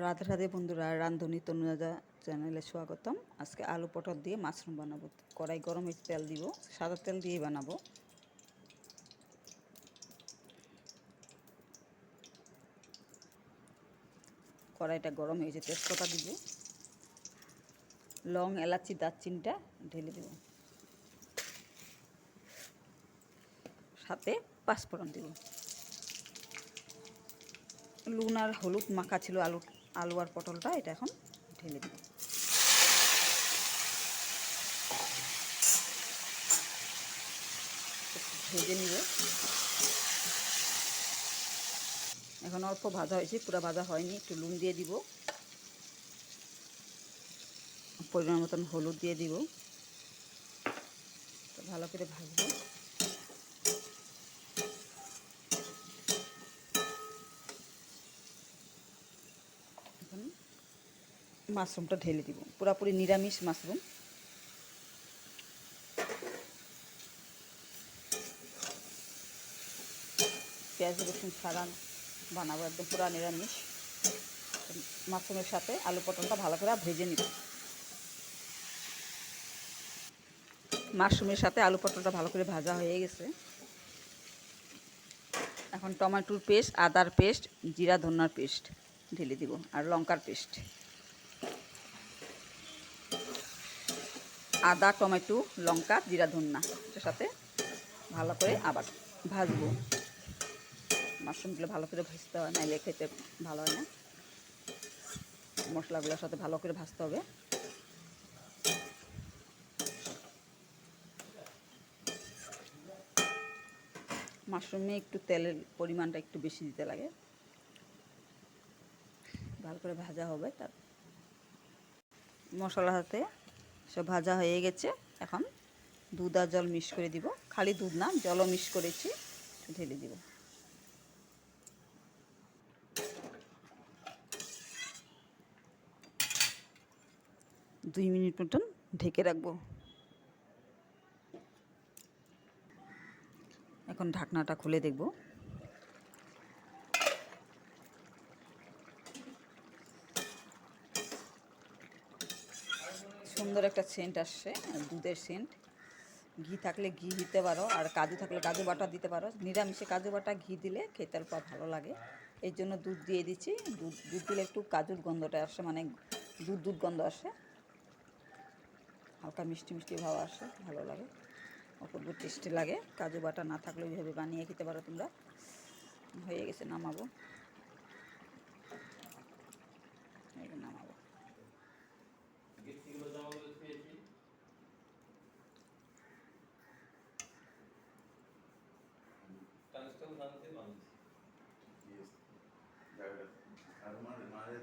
রাধে রাধে বন্ধুরা, রান্ধুনি তনুরাজা চ্যানেলে স্বাগতম। আজকে আলু পটল দিয়ে মাশরুম বানাবো। কড়াই গরম তেল দিব। সাদা তেল দিয়ে বানাবো। কড়াইটা গরম হয়েছে, তেজপাতা দিব। লং, এলাচি, দারচিনিটা ঢেলে দেব। সাথে পাঁচফোড়ন দিব। নুন আর হলুদ মাখা ছিল আলু আলু আর পটলটা এটা এখন ঢেলে দিব। ভেজে নিব। এখন অল্প ভাজা হয়েছে, পুরো ভাজা হয়নি, একটু নুন দিয়ে দিব। পরিমাণ মতন হলুদ দিয়ে দিব। ভালো করে ভাজবো এখন মাশরুমটা ঢেলে দিব। পুরোপুরি নিরামিষ মাশরুম। পেঁয়াজ, রসুন ছাড়া বানাবো একদম পুরো নিরামিষ। মাশরুমের সাথে আলু পটলটা ভালো করে ভেজে নিব। মাশরুমের সাথে আলু পটলটা ভালো করে ভাজা হয়ে গেছে। এখন টমেটোর পেস্ট, আদার পেস্ট, জিরা, ধন্যার পেস্ট ঢেলে দিব, আর লঙ্কার পেস্ট। আদা, টমেটো, লঙ্কা, জিরা, ধন্যা এটার সাথে ভালো করে আবার ভাজবো। মাশরুমগুলো ভালো করে ভাজতে হয়, নাইলে খেতে ভালো হয় না। মশলাগুলোর সাথে ভালো করে ভাজতে হবে। মাশরুমে একটু তেলের পরিমাণটা একটু বেশি দিতে লাগে। ভালো করে ভাজা হবে তার। মশলা হাতে সব ভাজা হয়ে গেছে। এখন দুধ আর জল মিক্স করে দিব। খালি দুধ না, জলও মিক্স করেছি, ঢেলে দিব। দুই মিনিট মতন ঢেকে রাখব। এখন ঢাকনাটা খুলে দেখব। সুন্দর একটা সেন্ট আসছে, দুধের সেন্ট ঘি থাকলে ঘি দিতে পারো, আর কাজু থাকলে কাজু বাটা দিতে পারো। নিরামিষে কাজু বাটা, ঘি দিলে খেতে অল্প ভালো লাগে। এই জন্য দুধ দিয়ে দিচ্ছি। দুধ দুধ দিলে একটু কাজুর গন্ধটা আসে মানে দুধ দুধ গন্ধ আসে। হালকা মিষ্টি মিষ্টি ভাব আসে, ভালো লাগে। অপূর্ব টেস্টি লাগে। কাজু বাটা না থাকলে ওইভাবে বানিয়ে খেতে পারো তোমরা। হয়ে গেছে, নামাবো। এই కష్టం సంతి మంది కర్మ మాదే